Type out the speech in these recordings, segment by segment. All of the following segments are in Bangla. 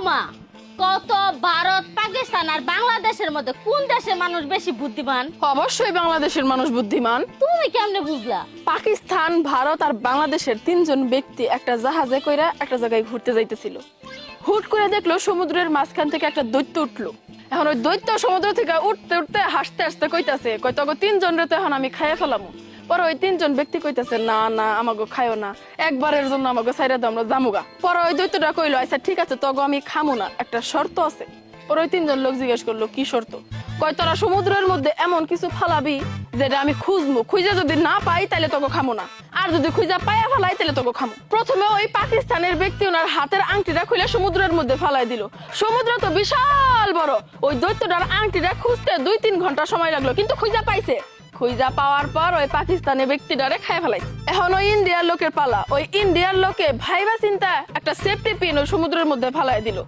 বৌমা কত ভারত পাকিস্তান আর বাংলাদেশের মধ্যে কোন দেশের মানুষ বেশি বুদ্ধিমান? অবশ্যই বাংলাদেশের মানুষ বুদ্ধিমান। তুমি কেমনে বুঝলা? পাকিস্তান ভারত আর বাংলাদেশের তিনজন ব্যক্তি একটা জাহাজে কইরা একটা জায়গায় ঘুরতে যাইতেছিল। হুট করে দেখল সমুদ্রের মাঝখান থেকে একটা দৈত্য উঠল। এখন ওই দৈত্য সমুদ্র থেকে উঠতে উঠতে হাসতে হাসতে কইতাছে কই তখন তিনজন রে তো এখন আমি খাইয়ে ফেলামু। পরে ওই তিনজন ব্যক্তি কইতাছে, না না আমাকে খাইও না। একবারের জন্য আমাকে সাইরা দাও, আমরা জামুগা পরে ওই দৈত্যটা কইলো আচ্ছা ঠিক আছে, তগো আমি খামু না, একটা শর্ত আছে। পরে ওই তিনজন লোক জিজ্ঞেস করল, কি শর্ত? কয়, তোরা সমুদ্রের মধ্যে এমন কিছু ফালাবি যেটা আমি খুঁজবো খুঁজে যদি না পাই তাহলে তোকে খামো না। আর যদি খুঁজা পাইয়া ফালাই তাহলে তোকে খামো। প্রথমে ওই পাকিস্তানের ব্যক্তি ওনার হাতের আংটিটা খুলে সমুদ্রের মধ্যে ফালাই দিল। সমুদ্র তো বিশাল বড়। ওই দৈত্যটার আংটিটা খুঁজতে দুই তিন ঘণ্টা সময় লাগল, কিন্তু খুঁজা পাইছে। খুঁজা পাওয়ার পর ওই পাকিস্তানি ব্যক্তিটারে খাই ফেলাইছে। এখন ওই ইন্ডিয়ার লোকের পালা। ওই ইন্ডিয়ার লোকে ভাইবা চিন্তা একটা সেফটি পিন ওই সমুদ্রের মধ্যে ফালাই দিল।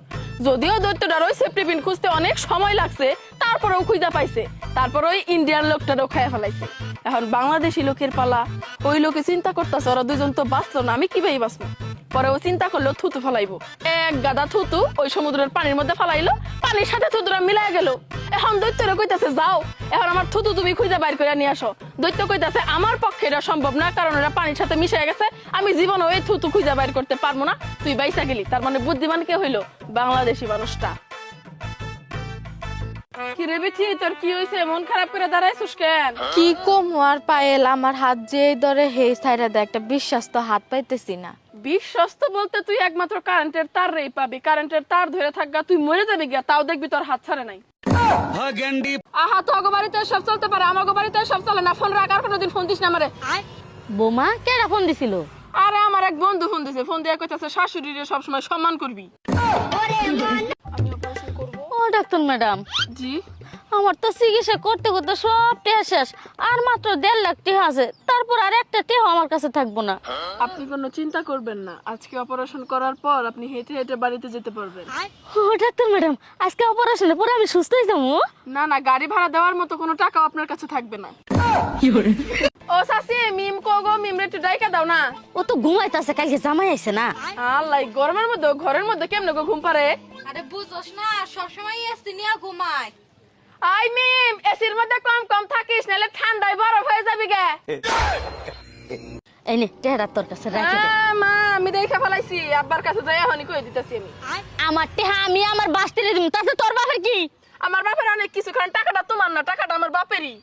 যদিও দৈত্যটার ওই সেফটি পিন খুঁজতে অনেক সময় লাগছে, তারপরেও খুঁজা পাইছে। তারপর ওই ইন্ডিয়ান লোকটারও খাই ফেলাইছে। এখন বাংলাদেশি লোকের পালা, ওই লোকে চিন্তা করতেছে, ওরা দুজন তো বাঁচলো না, আমি কীভাবে বাঁচবো? পরে ও চিন্তা করল, থুতু ফেলাইবো। এক গাদা থুতু ওই সমুদ্রের পানির মধ্যে ফেলাইলো, পানির সাথে থুতুরা মিলাই গেল। এখন দৈত্যরা কইতাছে যাও এখন আমার থুতু তুমি খুঁজে বাইর করে নিয়ে আসো। দৈত্য কইতাছে আমার পক্ষে এটা সম্ভব না কারণ এটা পানির সাথে মিশে গেছে। আমি জীবনে ওই থুতু খুঁজে বাইর করতে পারব না। তুই বাইসা গেলি তার মানে বুদ্ধিমান কে হইল? বাংলাদেশি মানুষটা। কি রে বিথি তোর কি হইছে? মন খারাপ করে দাঁড়াইছিস কেন? কি কম আর পায়েল আমার হাত যে ধরে হে দে একটা হাত পাইতেছি না। বিশ্বস্ত বলতে তুই একমাত্র কারেন্টের তার রেই পাবি। কারেন্টের তার ধরে থাকগা তুই মরে যাবি গিয়া তাও দেখবি তোর হাত ছাড়ে নাই। আহা তো বাড়িতে সব চলতে পারে আমাগো বাড়িতে সব চলে না। ফোন রাখ আর কোনোদিন ফোন দিস না আমারে। বৌমা কেডা ফোন দিছিল? আরে আমার এক বন্ধু ফোন দিছে। ফোন দিয়ে কইতাছে শাশুড়িরে সবসময় সম্মান করবি। ও ডাক্তার ম্যাডাম। জি? আমার তো চিকিৎসা করতে করতে সব টেহা শেষ আর মাত্র দেড় লাখ টেহা আছে তারপর আর একটা টেহা আমার কাছে থাকব না। আপনি কোনো চিন্তা করবেন না আজকে অপারেশন করার পর আপনি হেঁটে হেঁটে বাড়িতে যেতে পারবেন। ও ডাক্তার ম্যাডাম আজকে অপারেশনে পরে আমি সুস্থ হয়ে যাব? না না গাড়ি ভাড়া দেওয়ার মতো কোনো টাকা আপনার কাছে থাকবে না। ও সাসি মিম কোগো মিম রে একটু ডাইকা দাও না। ও তো ঘুমাইতেছে কালকে জামাই আইছে না। আল্লাহ গরমের মধ্যে ঘরের মধ্যে কেমনে গো ঘুম পারে? আরে বুঝোস না সবসময় এসছি নিয়ে ঘুমায়। আই মিম এসির মধ্যে কম কম থাকিস নাহলে ঠান্ডায় বরফ হয়ে যাবি গে। এই নে টেহারা তোর কাছে রাখি মা আমি দেখে ফলাইছি আব্বার কাছে যাই এখনই কই দিতেছি আমি। আমার টেহা আমি আমার বাস্তিরে দিম তাতে তোর বাপের কি? আমার বাপের অনেক কিছু কারণ টাকাটা তোমার না টাকাটা আমার বাপেরই।